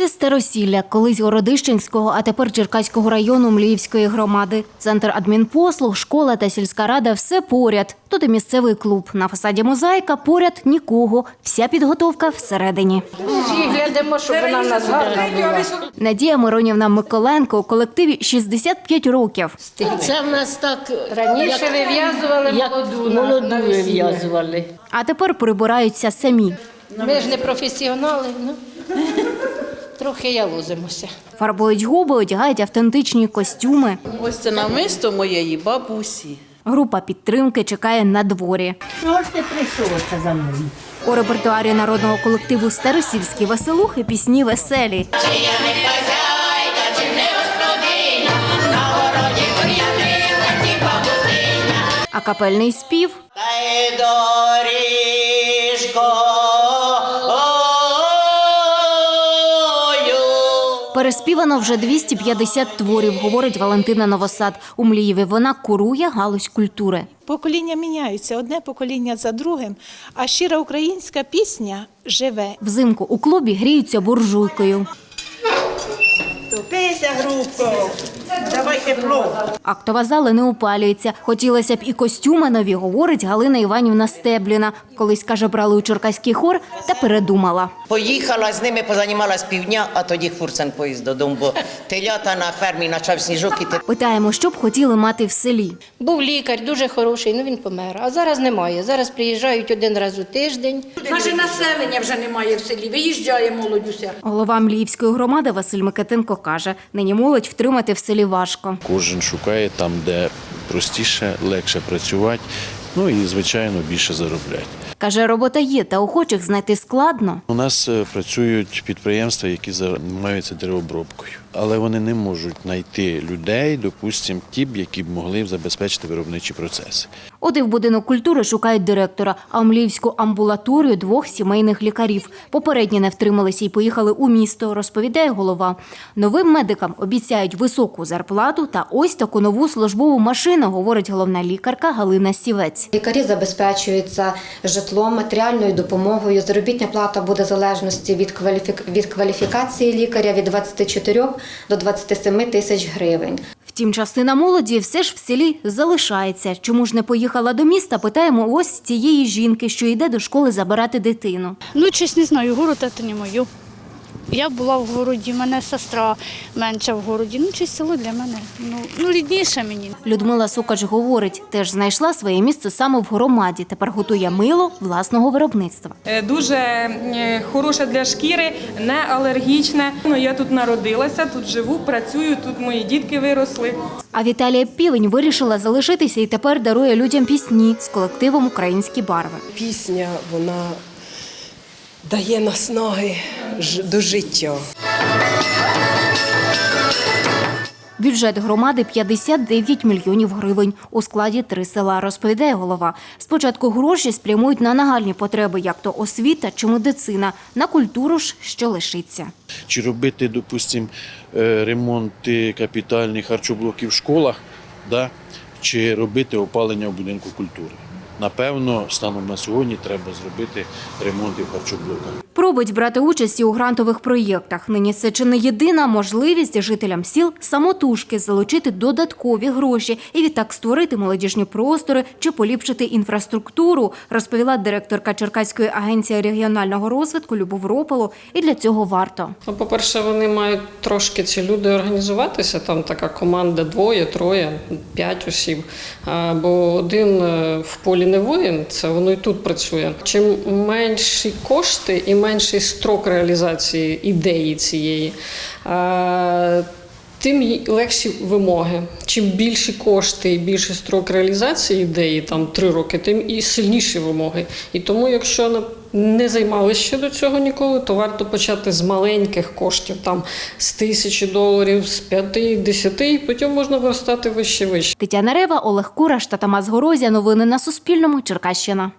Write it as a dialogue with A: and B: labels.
A: Це Старосілля, колись Городищенського, а тепер Черкаського району Мліївської громади. Центр адмінпослуг, школа та сільська рада – все поряд. Тут і місцевий клуб. На фасаді мозаїка поряд нікого. Вся підготовка всередині.
B: Глядимо, щоб вона в нас гарна була.
A: Надія Миронівна Миколенко у колективі 65 років.
C: Це в нас так
B: Раніше вив'язували
C: як
B: молоду
C: молоду
B: на
C: вив'язували.
A: А тепер прибираються самі.
B: Ми ж не професіонали, ну трохи ялозимося.
A: Фарбують губи, одягають автентичні костюми.
D: Ось це намисто моєї бабусі.
A: Група підтримки чекає на дворі.
C: Ну, ось ти прийшов за мною.
A: У репертуарі народного колективу Старосільські веселухи пісні веселі. А капельний спів
D: Та й доріжкою.
A: Переспівано вже 250 творів, говорить Валентина Новосад. У Млієві вона курує галузь культури.
E: Покоління міняються одне покоління за другим, а щира українська пісня живе.
A: Взимку у клубі гріються буржуйкою.
F: Топися, групко, давай тепло.
A: Актова зала не опалюється. Хотілося б і костюми нові, говорить Галина Іванівна Стебліна. Колись, каже, брали у черкаський хор та передумала.
G: Поїхала з ними, позанімалась півдня, а тоді фурцен поїзд додому, бо телята на фермі почав сніжок іти.
A: Питаємо, що б хотіли мати в селі.
B: Був лікар, дуже хороший, ну він помер. А зараз немає. Зараз приїжджають один раз у тиждень.
H: Наше населення вже немає в селі, виїжджає молодь уся.
A: Голова Мліївської громади Василь Микитенко каже, нині молодь втримати в селі важко.
I: Кожен шукає там, де простіше, легше працювати, ну і звичайно більше заробляти.
A: Каже, робота є, та охочих знайти складно.
I: У нас е, працюють підприємства, які займаються деревообробкою, але вони не можуть знайти людей, допустимо, ті б, які б могли забезпечити виробничі процеси.
A: От і в будинок культури шукають директора, а в Мліївську амбулаторію двох сімейних лікарів. Попередні не втрималися і поїхали у місто, розповідає голова. Новим медикам обіцяють високу зарплату та ось таку нову службову машину, говорить головна лікарка Галина Сівець.
J: Лікарі забезпечуються житлом, матеріальною допомогою. Заробітня плата буде в залежності від, кваліфік... від кваліфікації лікаря від 24 до 27 тисяч гривень.
A: Втім, частина молоді все ж в селі залишається. Чому ж не поїхала до міста? Питаємо ось цієї жінки, що йде до школи забирати дитину.
K: Ну, чесно, не знаю, город це не моє. Я була в городі, мене сестра менша в городі. Ну, чи село для мене. Ну, ну рідніше мені.
A: Людмила Сукач говорить, теж знайшла своє місце саме в громаді. Тепер готує мило власного виробництва.
L: Е, Дуже е, хороше для шкіри, не алергічне. Ну, я тут народилася, тут живу, працюю, тут мої дітки виросли.
A: А Віталія Півень вирішила залишитися і тепер дарує людям пісні з колективом Українські барви.
F: Пісня, вона дає наснаги до життя.
A: Бюджет громади 59 мільйонів гривень у складі три села, розповідає голова. Спочатку гроші спрямують на нагальні потреби, як то освіта чи медицина, на культуру ж, що лишиться.
I: Чи робити, допустимо, е, ремонти капітальних харчоблоків в школах, да? чи робити опалення в будинку культури. Напевно, станом на сьогодні треба зробити ремонти в харчоблоках.
A: Пробують брати участь у грантових проєктах. Нині це чи не єдина можливість жителям сіл самотужки залучити додаткові гроші і відтак створити молодіжні простори чи поліпшити інфраструктуру, розповіла директорка Черкаської агенції регіонального розвитку Любов Ропало. І для цього варто.
M: Ну, по-перше, вони мають трошки ці люди організуватися. Там така команда двоє, троє, п'ять осіб. Бо один е, в полі не воїн, це воно і тут працює. Чим менші кошти і менший строк реалізації ідеї цієї. Тим легші вимоги. Чим більші кошти і більший строк реалізації ідеї, там три роки, тим і сильніші вимоги. І тому, якщо не займалися ще до цього ніколи, то варто почати з маленьких коштів, там з тисячі доларів, з п'яти, десяти, і потім можна виростати вище вище.
A: Тетяна Рева, Олег Кураш та Тамас Горозія. Новини на Суспільному. Черкащина.